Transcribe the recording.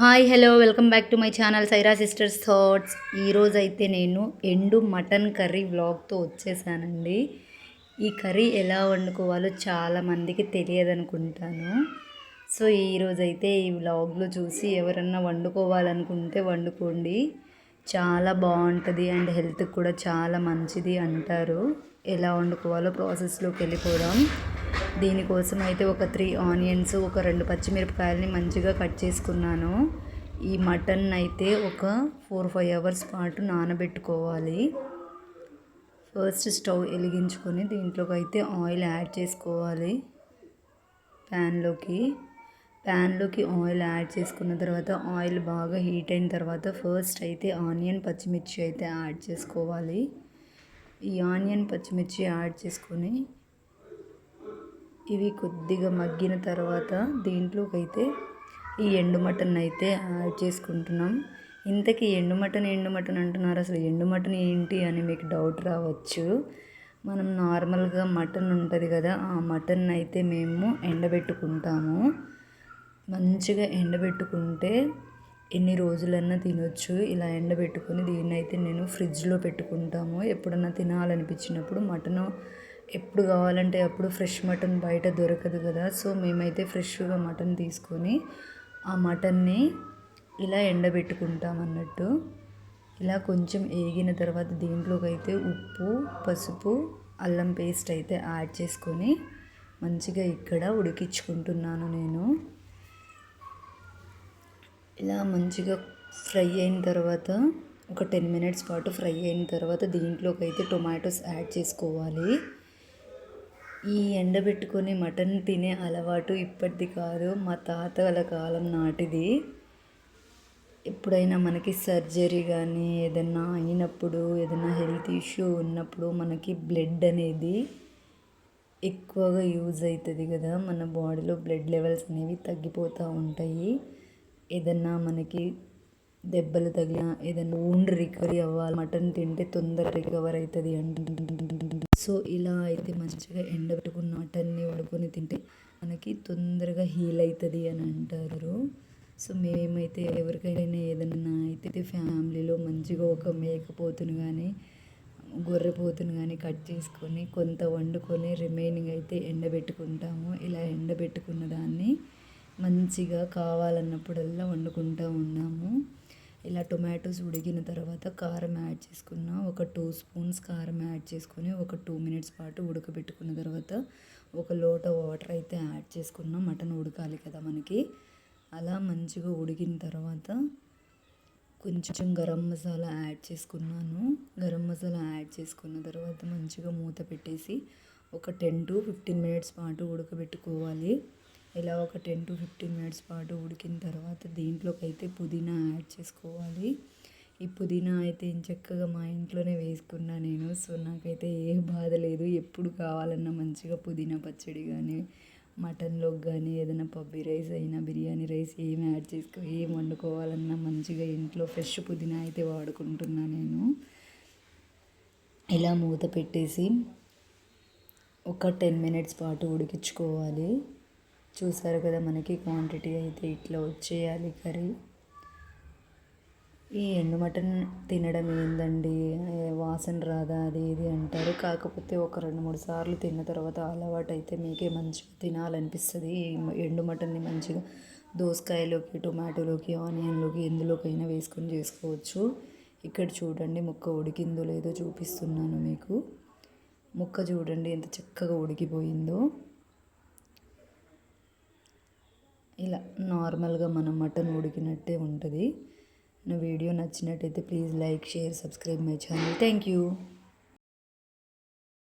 Hi hello welcome back to my channel Saira sisters thoughts. ఈరోజు అయితే నేను ఎండు మటన్ కర్రీ వ్లాగ్తో వచ్చేసానండి. ఈ కర్రీ ఎలా వండుకోవాలో చాలామందికి తెలియదు అనుకుంటాను సో ఈరోజైతే ఈ వ్లాగ్లో చూసి ఎవరన్నా వండుకోవాలనుకుంటే వండుకోండి. చాలా బాగుంటుంది అండ్ హెల్త్కి కూడా చాలా మంచిది అంటారు. ఎలా వండుకోవాలో ప్రాసెస్లోకి వెళ్ళిపోదాం. దీనికోసం అయితే ఒక త్రీ ఆనియన్స్ ఒక రెండు పచ్చిమిరపకాయలని మంచిగా కట్ చేసుకున్నాను. ఈ మటన్ అయితే ఒక ఫోర్ ఫైవ్ అవర్స్ పాటు నానబెట్టుకోవాలి. ఫస్ట్ స్టవ్ వెలిగించుకొని దీంట్లోకి అయితే ఆయిల్ యాడ్ చేసుకోవాలి. ప్యాన్లోకి. ప్యాన్లోకి ఆయిల్ యాడ్ చేసుకున్న తర్వాత ఆయిల్ బాగా హీట్ అయిన తర్వాత ఫస్ట్ అయితే ఆనియన్ పచ్చిమిర్చి అయితే యాడ్ చేసుకోవాలి. ఈ ఆనియన్ పచ్చిమిర్చి యాడ్ చేసుకొని ఇవి కొద్దిగా మగ్గిన తర్వాత దీంట్లోకి అయితే ఈ ఎండు మటన్ అయితే యాడ్ చేసుకుంటున్నాం. ఇంతకీ ఎండు మటన్ ఎండు మటన్ అంటున్నారు. అసలు ఎండు మటన్ ఏంటి అని మీకు డౌట్ రావచ్చు. మనం నార్మల్గా మటన్ ఉంటుంది కదా ఆ మటన్ అయితే మేము ఎండబెట్టుకుంటాము. మంచిగా ఎండబెట్టుకుంటే ఎన్ని రోజులన్నా తినొచ్చు. ఇలా ఎండబెట్టుకొని దీన్ని అయితే నేను ఫ్రిడ్జ్లో పెట్టుకుంటాము. ఎప్పుడన్నా తినాలనిపించినప్పుడు మటను ఎప్పుడు కావాలంటే అప్పుడు ఫ్రెష్ మటన్ బయట దొరకదు కదా. సో మేమైతే ఫ్రెష్గా మటన్ తీసుకొని ఆ మటన్ని ఇలా ఎండబెట్టుకుంటాం అన్నట్టు ఇలా కొంచెం ఏగిన తర్వాత దీంట్లోకి అయితే ఉప్పు పసుపు అల్లం పేస్ట్ అయితే యాడ్ చేసుకొని మంచిగా ఇక్కడ ఉడికించుకుంటున్నాను నేను. ఇలా మంచిగా ఫ్రై అయిన తర్వాత ఒక టెన్ మినిట్స్ పాటు ఫ్రై అయిన తర్వాత దీంట్లోకి అయితే టొమాటోస్ యాడ్ చేసుకోవాలి. ఈ ఎండబెట్టుకొని మటన్ తినే అలవాటు ఇప్పటిది కాదు మా తాతల కాలం నాటిది. ఎప్పుడైనా మనకి సర్జరీ కానీ ఏదైనా అయినప్పుడు ఏదైనా హెల్త్ ఇష్యూ ఉన్నప్పుడు మనకి బ్లడ్ అనేది ఎక్కువగా యూజ్ అవుతుంది కదా మన బాడీలో బ్లడ్ లెవెల్స్ అనేవి తగ్గిపోతూ ఉంటాయి. ఏదన్నా మనకి దెబ్బలు తగిలిన ఏదైనా ఊండ్ రికవరీ అవ్వాలి మటన్ తింటే తొందరగా రికవర్ అవుతుంది సో ఇలా అయితే మంచిగా ఎండబెట్టుకున్న మటన్ని వండుకొని తింటే మనకి తొందరగా హీల్ అవుతుంది అని అంటారు. సో మేమైతే ఎవరికైనా ఏదైనా అయితే ఫ్యామిలీలో మంచిగా ఒక మేకపోతును కానీ గొర్రెపోతును కానీ కట్ చేసుకొని కొంత వండుకొని రిమైనింగ్ అయితే ఎండబెట్టుకుంటాము. ఇలా ఎండబెట్టుకున్న దాన్ని మంచిగా కావాలన్నప్పుడల్లా వండుకుంటూ ఉన్నాము. ఇలా టొమాటోస్ ఉడికిన తర్వాత కారం యాడ్ చేసుకున్న ఒక టూ స్పూన్స్ కారం యాడ్ చేసుకొని ఒక టూ మినిట్స్ పాటు ఉడకబెట్టుకున్న తర్వాత ఒక లోట వాటర్ అయితే యాడ్ చేసుకున్నాం మటన్ ఉడకాలి కదా మనకి. అలా మంచిగా ఉడికిన తర్వాత కొంచెం గరం మసాలా యాడ్ చేసుకున్నాను. గరం మసాలా యాడ్ చేసుకున్న తర్వాత మంచిగా మూత పెట్టేసి ఒక టెన్ టు ఫిఫ్టీన్ మినిట్స్ పాటు ఉడకబెట్టుకోవాలి. ఇలా ఒక టెన్ టు ఫిఫ్టీన్ మినిట్స్ పాటు ఉడికిన తర్వాత దీంట్లోకి అయితే పుదీనా యాడ్ చేసుకోవాలి. ఈ పుదీనా అయితే చక్కగా మా ఇంట్లోనే వేసుకున్నా నేను సో నాకైతే ఏ బాధ లేదు. ఎప్పుడు కావాలన్నా మంచిగా పుదీనా పచ్చడి కానీ మటన్లోకి కానీ ఏదైనా పబ్బీ రైస్ అయినా బిర్యానీ రైస్ ఏమి యాడ్ చేసుకో ఏం వండుకోవాలన్నా మంచిగా ఇంట్లో ఫ్రెష్ పుదీనా అయితే వాడుకుంటున్నా నేను. ఇలా మూత పెట్టేసి ఒక టెన్ మినిట్స్ పాటు ఉడికించుకోవాలి. చూసారు కదా మనకి క్వాంటిటీ అయితే ఇట్లా వచ్చేయాలి కర్రీ. ఈ ఎండు మటన్ తినడం ఏందండి? వాసన రాదా? అది ఇది అంటారు. కాకపోతే ఒక రెండు మూడు సార్లు తిన్న తర్వాత అలవాటు అయితే మీకే మంచిగా తినాలనిపిస్తుంది. ఎండు మటన్ని మంచిగా దోసకాయలోకి టొమాటోలోకి ఆనియన్లోకి ఎందులోకైనా వేసుకొని చేసుకోవచ్చు. ఇక్కడ చూడండి ముక్క ఉడికిందో లేదో చూపిస్తున్నాను మీకు. ముక్క చూడండి ఎంత చక్కగా ఉడికిపోయిందో. ఇలా నార్మల్గా మనం మటన్ ఉడికినట్టే ఉంటుంది. నా వీడియో నచ్చినట్టయితే please like share subscribe my channel. Thank you.